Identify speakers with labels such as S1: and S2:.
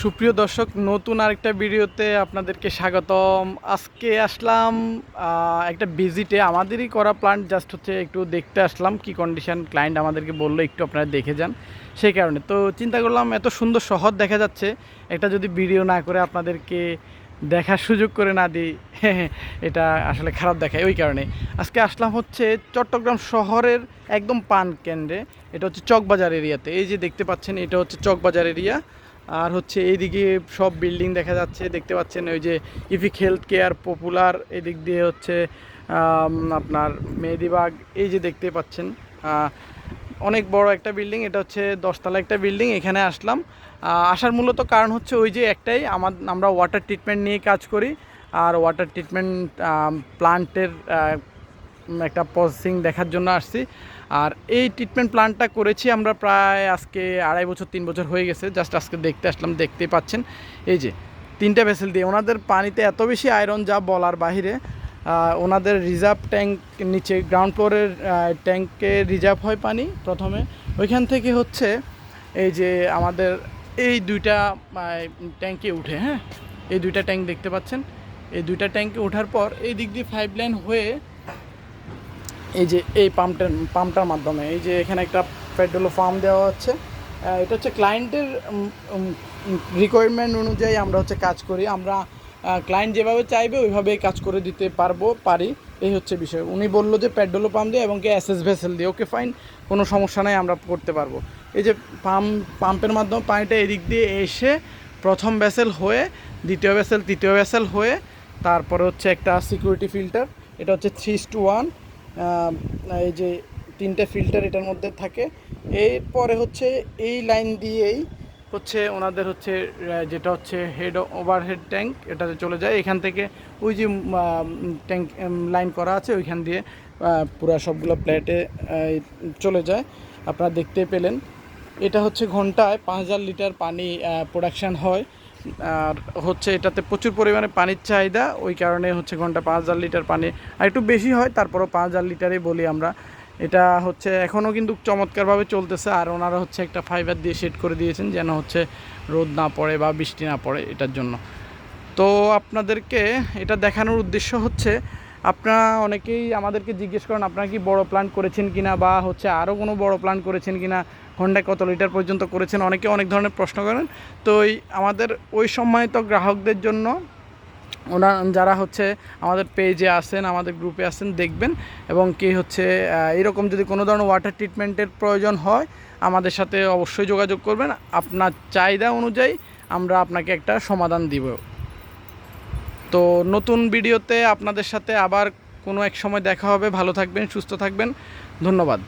S1: সুপ্রিয় দর্শক, নতুন আরেকটা ভিডিওতে আপনাদেরকে স্বাগতম। আজকে আসলাম একটা ভিজিটে আমাদেরই করা প্ল্যান্ট জাস্ট হচ্ছে একটু দেখতে আসলাম কি কন্ডিশন ক্লায়েন্ট আমাদেরকে বলল, একটু আপনারা দেখে যান। সেই কারণে তো চিন্তা করলাম, এত সুন্দর শহর দেখা যাচ্ছে, একটা যদি ভিডিও না করে আপনাদেরকে দেখার সুযোগ করে না দিই এটা আসলে খারাপ দেখায়, ওই কারণে। আজকে আসলাম হচ্ছে চট্টগ্রাম শহরের একদম পান কেন্দ্রে, এটা হচ্ছে চকবাজার এরিয়াতে এই যে দেখতে পাচ্ছেন, এটা হচ্ছে চকবাজার এরিয়া আর হচ্ছে এইদিকে সব বিল্ডিং দেখা যাচ্ছে, দেখতে পাচ্ছেন ওই যে ইফিক হেলথ কেয়ার পপুলার এদিক দিয়ে হচ্ছে আপনার মেহেদিবাগ, এই যে দেখতে পাচ্ছেন অনেক বড় একটা বিল্ডিং, এটা হচ্ছে দশতলা একটা বিল্ডিং, এখানে আসলাম। আসার মূলত কারণ হচ্ছে ওই যে একটাই, আমার, আমরা ওয়াটার ট্রিটমেন্ট নিয়ে কাজ করি, আর ওয়াটার ট্রিটমেন্ট প্লান্টের একটা প্রসেসিং দেখার জন্য আসছি। আর এই ট্রিটমেন্ট প্ল্যানটা করেছি আমরা প্রায় আজকে আড়াই বছর, তিন বছর হয়ে গেছে। জাস্ট আজকে দেখতে আসলাম, দেখতেই পাচ্ছেন। এই যে, তিনটা ভেসেল দিয়ে ওনাদের পানিতে এত বেশি আয়রন যা বলার বাহিরে ওনাদের রিজার্ভ ট্যাঙ্ক নিচে গ্রাউন্ড ফ্লোরের ট্যাঙ্কে রিজার্ভ হয় পানি প্রথমে। ওইখান থেকে হচ্ছে এই যে আমাদের এই দুইটা ট্যাঙ্কে উঠে হ্যাঁ? এই দুইটা ট্যাঙ্ক দেখতে পাচ্ছেন। এই দুইটা ট্যাঙ্কে ওঠার পর এই দিক দিয়ে পাইপ লাইন হয়ে এই যে এই পাম্পটার পাম্পটার মাধ্যমে, এই যে এখানে একটা পেট্রোল পাম্প দেওয়া হচ্ছে এটা হচ্ছে ক্লায়েন্টের রিকোয়ারমেন্ট অনুযায়ী আমরা হচ্ছে কাজ করি। আমরা ক্লায়েন্ট যেভাবে চাইবে ওইভাবেই কাজ করে দিতে পারব, পারি। এই হচ্ছে বিষয়। উনি বলল যে পেট্রোল পাম্প দিয়ে এবং কি এসএস ভেসেল দিয়ে। ওকে ফাইন কোনো সমস্যা নাই, আমরা করতে পারব। এই যে পাম্প পাম্পের মাধ্যমে পানিটা এদিক দিয়ে এসে প্রথম ভেসেল হয়ে, দ্বিতীয় ভেসেল তৃতীয় ভেসেল হয়ে, তারপরে হচ্ছে একটা সিকিউরিটি ফিল্টার এটা হচ্ছে থ্রি টু ওয়ান এই যে তিনটে ফিল্টার এটার মধ্যে থাকে। এরপরে হচ্ছে এই লাইন দিয়েই হচ্ছে ওনাদের হচ্ছে যেটা হচ্ছে হেড ওভারহেড ট্যাঙ্ক এটাতে চলে যায়। এখান থেকে ওই যে ট্যাঙ্ক লাইন করা আছে, ওইখান দিয়ে পুরা সবগুলো প্লেটে চলে যায়। আপনারা দেখতে পেলেন। এটা হচ্ছে ঘন্টায় পাঁচ হাজার লিটার পানি প্রোডাকশান হয়। আর হচ্ছে এটাতে প্রচুর পরিমাণে পানির চাহিদা, ওই কারণে হচ্ছে ঘণ্টা পাঁচ হাজার লিটার পানি, আর একটু বেশি হয়, তারপরও পাঁচ হাজার লিটারই বলি আমরা। এটা হচ্ছে এখনও কিন্তু চমৎকারভাবে চলতেছে, আর ওনারা হচ্ছে একটা ফাইবার দিয়ে সেট করে দিয়েছেন, যেন হচ্ছে রোদ না পড়ে বা বৃষ্টি না পড়ে এটার জন্য। তো আপনাদেরকে এটা দেখানোর উদ্দেশ্য হচ্ছে আপনারা অনেকেই আমাদেরকে জিজ্ঞেস করেন, আপনারা কি বড় প্ল্যান করেছেন কিনা বা হচ্ছে আরও কোনো বড় প্ল্যান করেছেন কিনা? ঘন্টায় কত লিটার পর্যন্ত করেছেন? অনেকে অনেক ধরনের প্রশ্ন করেন। তো আমাদের ওই সম্মানিত গ্রাহকদের জন্য ওনার যারা হচ্ছে আমাদের পেজে আসেন আমাদের গ্রুপে আসেন দেখবেন এবং কি হচ্ছে এরকম যদি কোনো ধরনের ওয়াটার ট্রিটমেন্টের প্রয়োজন হয়, আমাদের সাথে অবশ্যই যোগাযোগ করবেন। আপনার চাহিদা অনুযায়ী আমরা আপনাকে একটা সমাধান দিব। তো নতুন ভিডিওতে আপনাদের সাথে আবার কোনো এক সময় দেখা হবে। ভালো থাকবেন, সুস্থ থাকবেন। ধন্যবাদ।